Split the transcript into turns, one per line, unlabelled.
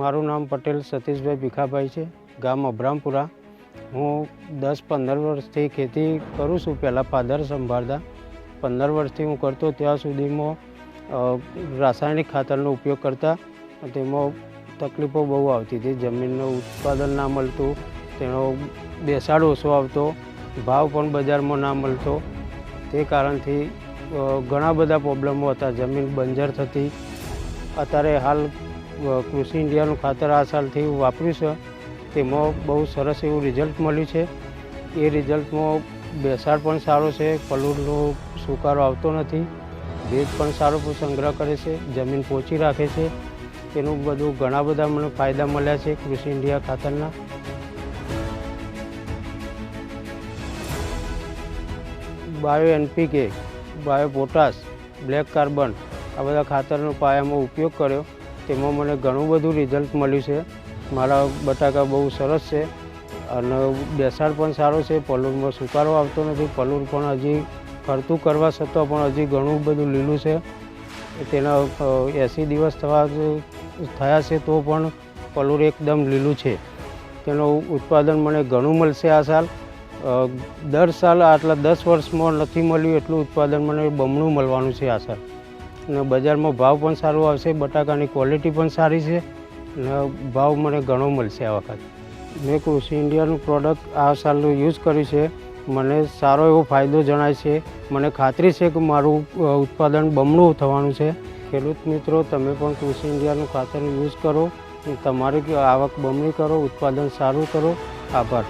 મારું નામ પટેલ સતીશભાઈ ભીખાભાઈ છે, ગામ અબ્રામપુરા હું દસ પંદર વર્ષથી ખેતી કરું છું, પહેલાં ફાધર સંભાળતા. પંદર વર્ષથી હું કરતો, ત્યાં સુધીમાં રાસાયણિક ખાતરનો ઉપયોગ કરતા. તેમાં તકલીફો બહુ આવતી હતી, જમીનનું ઉત્પાદન ના મળતું, તેનો બેસાડ ઓછો આવતો, ભાવ પણ બજારમાં ના મળતો. તે કારણથી ઘણા બધા પ્રોબ્લેમો હતા, જમીન બંજર થતી. અત્યારે હાલ કૃષિ ઇન્ડિયાનું ખાતર આ સાલથી વાપર્યું છે. તેમાં બહુ સરસ એવું રિઝલ્ટ મળ્યું છે. એ રિઝલ્ટમાં બેસાડ પણ સારો છે, પલુડનો સુકારો આવતો નથી. ભેજ પણ સારો સંગ્રહ કરે છે, જમીન પોચી રાખે છે. તેનું બધું ઘણા બધા મને ફાયદા મળ્યા છે કૃષિ ઇન્ડિયા ખાતરના. Bio NPK, bio potash, black carbon આ બધા ખાતરનો પાયામાં ઉપયોગ કર્યો. તેમાં મને ઘણું બધું રિઝલ્ટ મળ્યું છે. મારા બટાકા બહુ સરસ છે અને બેસાડ પણ સારો છે. પલુરમાં સુકારો આવતો નથી. પલુર પણ હજી ફરતું કરવા છતાં પણ હજી ઘણું બધું લીલું છે. તેના એંસી દિવસ થવા થયા છે તો પણ પલુર એકદમ લીલું છે. તેનું ઉત્પાદન મને ઘણું મળશે આ સાલ. દર સાલ આટલા દસ વર્ષમાં નથી મળ્યું એટલું ઉત્પાદન મને બમણું મળવાનું છે આ સાલ. અને બજારમાં ભાવ પણ સારો આવશે, બટાકાની ક્વોલિટી પણ સારી છે અને ભાવ મને ઘણો મળશે આ વખત. મેં કૃષિ ઇન્ડિયાનું પ્રોડક્ટ આ સાલનું યુઝ કર્યું છે. મને સારો એવો ફાયદો જણાય છે. મને ખાતરી છે કે મારું ઉત્પાદન બમણું થવાનું છે. ખેડૂત મિત્રો, તમે પણ કૃષિ ઇન્ડિયાનું ખાતર યુઝ કરો તમારી આવક બમણી કરો, ઉત્પાદન સારું કરો. આભાર.